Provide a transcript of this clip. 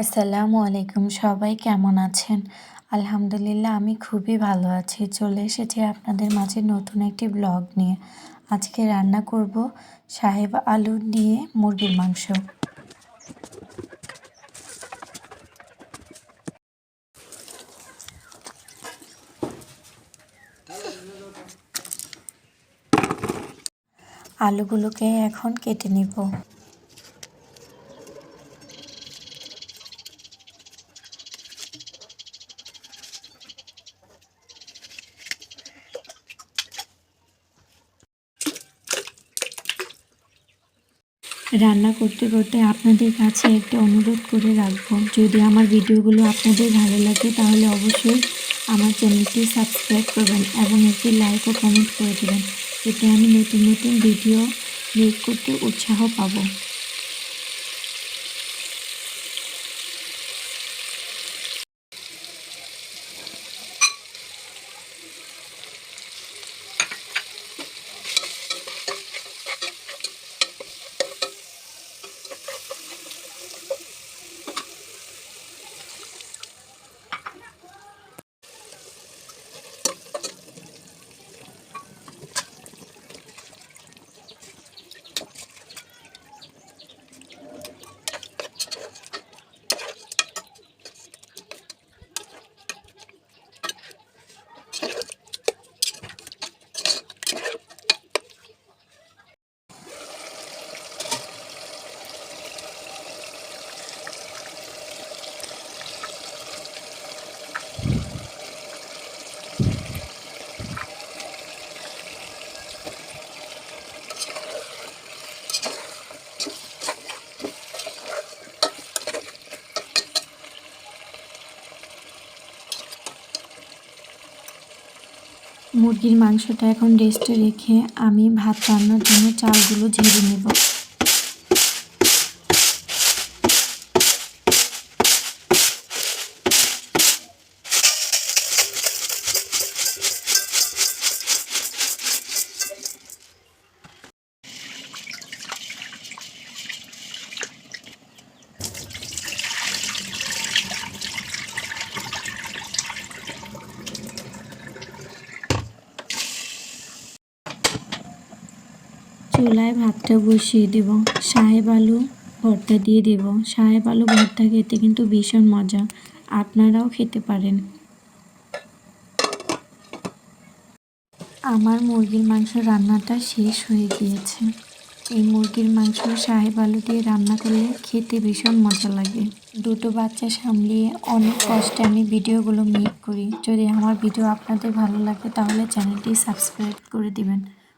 আসসালামু আলাইকুম, সবাই কেমন আছেন? আলহামদুলিল্লাহ, আমি খুবই ভালো আছি। চলে এসেছি আপনাদের মাঝে নতুন একটি ব্লগ নিয়ে। আজকে রান্না করব সাহেব আলু দিয়ে মুরগির মাংস। আলুগুলোকে এখন কেটে নিব। রান্না করতে করতে আপনাদের কাছে একটা অনুরোধ করে রাখব। যদি আমার ভিডিওগুলো আপনাদের ভালো লাগে, তাহলে অবশ্যই আমার চ্যানেলটি সাবস্ক্রাইব করবেন এবং একটি লাইক ও কমেন্ট করে দেবেন। এতে আমি নতুন নতুন ভিডিও মেক করতে উৎসাহ পাবো। মুরগির মাংসটা এখন রেস্টে রেখে আমি ভাত রান্নার জন্য চালগুলো ঝেড়ে নেব। চুলায় ভাতটা বসিয়ে দেব। সাহেব আলু ভর্তা দিয়ে দেব। সাহেব আলু ভর্তা খেতে কিন্তু ভীষণ মজা। আপনারাও খেতে পারেন। আমার মুরগির মাংস রান্নাটা শেষ হয়ে গিয়েছে। এই মুরগির মাংস সাহেব আলু দিয়ে রান্না করলে খেতে ভীষণ মজা লাগে। দুটো বাচ্চা সামলিয়ে অনেক কষ্টে আমি ভিডিওগুলো মেক করি। যদি আমার ভিডিও আপনাদের ভালো লাগে তাহলে চ্যানেলটি সাবস্ক্রাইব করে দিবেন।